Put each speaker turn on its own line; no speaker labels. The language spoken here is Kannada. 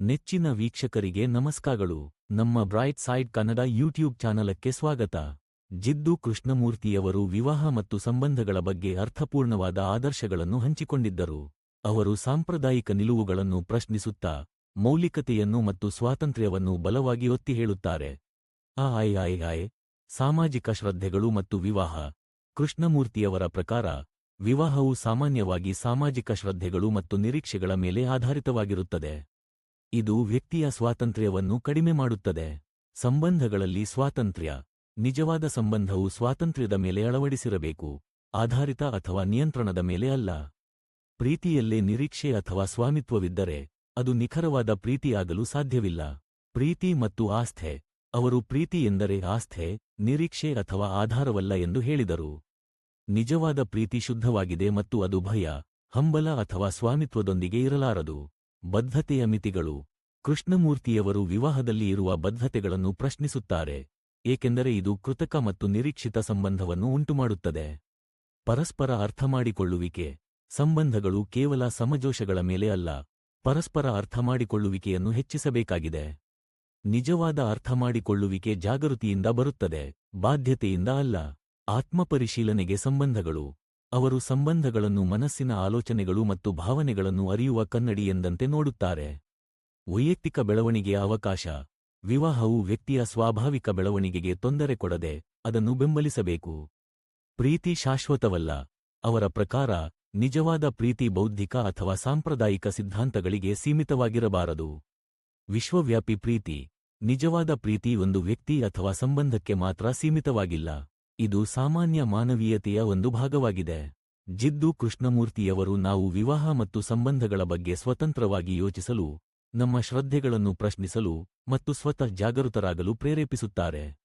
ನೆಚ್ಚಿನ ವೀಕ್ಷಕರಿಗೆ ನಮಸ್ಕಾರಗಳು. ನಮ್ಮ ಬ್ರೈಟ್ ಸೈಡ್ ಕನ್ನಡ ಯೂಟ್ಯೂಬ್ ಚಾನಲಕ್ಕೆ ಸ್ವಾಗತ. ಜಿದ್ದು ಕೃಷ್ಣಮೂರ್ತಿಯವರು ವಿವಾಹ ಮತ್ತು ಸಂಬಂಧಗಳ ಬಗ್ಗೆ ಅರ್ಥಪೂರ್ಣವಾದ ಆದರ್ಶಗಳನ್ನು ಹಂಚಿಕೊಂಡಿದ್ದರು. ಅವರು ಸಾಂಪ್ರದಾಯಿಕ ನಿಲುವುಗಳನ್ನು ಪ್ರಶ್ನಿಸುತ್ತಾ, ಮೌಲಿಕತೆಯನ್ನು ಮತ್ತು ಸ್ವಾತಂತ್ರ್ಯವನ್ನು ಬಲವಾಗಿ ಒತ್ತಿ ಹೇಳುತ್ತಾರೆ. ಆ ಐ ಸಾಮಾಜಿಕ ಶ್ರದ್ಧೆಗಳು ಮತ್ತು ವಿವಾಹ. ಕೃಷ್ಣಮೂರ್ತಿಯವರ ಪ್ರಕಾರ, ವಿವಾಹವು ಸಾಮಾನ್ಯವಾಗಿ ಸಾಮಾಜಿಕ ಶ್ರದ್ಧೆಗಳು ಮತ್ತು ನಿರೀಕ್ಷೆಗಳ ಮೇಲೆ ಆಧಾರಿತವಾಗಿರುತ್ತದೆ. ಇದು ವ್ಯಕ್ತಿಯ ಸ್ವಾತಂತ್ರ್ಯವನ್ನು ಕಡಿಮೆ ಮಾಡುತ್ತದೆ. ಸಂಬಂಧಗಳಲ್ಲಿ ಸ್ವಾತಂತ್ರ್ಯ. ನಿಜವಾದ ಸಂಬಂಧವು ಸ್ವಾತಂತ್ರ್ಯದ ಮೇಲೆ ಅಳವಡಿಸಿರಬೇಕು. ಆಧಾರಿತ ಅಥವಾ ನಿಯಂತ್ರಣದ ಮೇಲೆ ಅಲ್ಲ. ಪ್ರೀತಿಯಲ್ಲೇ ನಿರೀಕ್ಷೆ ಅಥವಾ ಸ್ವಾಮಿತ್ವವಿದ್ದರೆ, ಅದು ನಿಖರವಾದ ಪ್ರೀತಿಯಾಗಲು ಸಾಧ್ಯವಿಲ್ಲ. ಪ್ರೀತಿ ಮತ್ತು ಆಸ್ಥೆ. ಅವರು ಪ್ರೀತಿ ಎಂದರೆ ಆಸ್ಥೆ, ನಿರೀಕ್ಷೆ ಅಥವಾ ಆಧಾರವಲ್ಲ ಎಂದು ಹೇಳಿದರು. ನಿಜವಾದ ಪ್ರೀತಿ ಶುದ್ಧವಾಗಿದೆ ಮತ್ತು ಅದು ಭಯ, ಹಂಬಲ ಅಥವಾ ಸ್ವಾಮಿತ್ವದೊಂದಿಗೆ ಇರಲಾರದು. ಬದ್ಧತೆಯ ಮಿತಿಗಳು. ಕೃಷ್ಣಮೂರ್ತಿಯವರು ವಿವಾಹದಲ್ಲಿ ಇರುವ ಬದ್ಧತೆಗಳನ್ನು ಪ್ರಶ್ನಿಸುತ್ತಾರೆ, ಏಕೆಂದರೆ ಇದು ಕೃತಕ ಮತ್ತು ನಿರೀಕ್ಷಿತ ಸಂಬಂಧವನ್ನು ಉಂಟುಮಾಡುತ್ತದೆ. ಪರಸ್ಪರ ಅರ್ಥಮಾಡಿಕೊಳ್ಳುವಿಕೆ. ಸಂಬಂಧಗಳು ಕೇವಲ ಸಮಜೋಷಗಳ ಮೇಲೆ ಅಲ್ಲ, ಪರಸ್ಪರ ಅರ್ಥಮಾಡಿಕೊಳ್ಳುವಿಕೆಯನ್ನು ಹೆಚ್ಚಿಸಬೇಕಾಗಿದೆ. ನಿಜವಾದ ಅರ್ಥಮಾಡಿಕೊಳ್ಳುವಿಕೆ ಜಾಗೃತಿಯಿಂದ ಬರುತ್ತದೆ, ಬಾಧ್ಯತೆಯಿಂದ ಅಲ್ಲ, ಆತ್ಮಪರಿಶೀಲನೆಗೆ ಸಂಬಂಧಗಳು. ಅವರು ಸಂಬಂಧಗಳನ್ನು ಮನಸ್ಸಿನ ಆಲೋಚನೆಗಳು ಮತ್ತು ಭಾವನೆಗಳನ್ನು ಅರಿಯುವ ಕನ್ನಡಿ ಎಂದಂತೆ ನೋಡುತ್ತಾರೆ. ವೈಯಕ್ತಿಕ ಬೆಳವಣಿಗೆಯ ಅವಕಾಶ. ವಿವಾಹವು ವ್ಯಕ್ತಿಯ ಸ್ವಾಭಾವಿಕ ಬೆಳವಣಿಗೆಗೆ ತೊಂದರೆ ಕೊಡದೆ ಅದನ್ನು ಬೆಂಬಲಿಸಬೇಕು. ಪ್ರೀತಿ ಶಾಶ್ವತವಲ್ಲ. ಅವರ ಪ್ರಕಾರ, ನಿಜವಾದ ಪ್ರೀತಿ ಬೌದ್ಧಿಕ ಅಥವಾ ಸಾಂಪ್ರದಾಯಿಕ ಸಿದ್ಧಾಂತಗಳಿಗೆ ಸೀಮಿತವಾಗಿರಬಾರದು. ವಿಶ್ವವ್ಯಾಪಿ ಪ್ರೀತಿ. ನಿಜವಾದ ಪ್ರೀತಿ ಒಂದು ವ್ಯಕ್ತಿ ಅಥವಾ ಸಂಬಂಧಕ್ಕೆ ಮಾತ್ರ ಸೀಮಿತವಾಗಿಲ್ಲ. ಇದು ಸಾಮಾನ್ಯ ಮಾನವೀಯತೆಯ ಒಂದು ಭಾಗವಾಗಿದೆ. ಜಿದ್ದು ಕೃಷ್ಣಮೂರ್ತಿಯವರು ನಾವು ವಿವಾಹ ಮತ್ತು ಸಂಬಂಧಗಳ ಬಗ್ಗೆ ಸ್ವತಂತ್ರವಾಗಿ ಯೋಚಿಸಲು, ನಮ್ಮ ಶ್ರದ್ಧೆಗಳನ್ನು ಪ್ರಶ್ನಿಸಲು ಮತ್ತು ಸ್ವತಃ ಜಾಗೃತರಾಗಲು ಪ್ರೇರೇಪಿಸುತ್ತಾರೆ.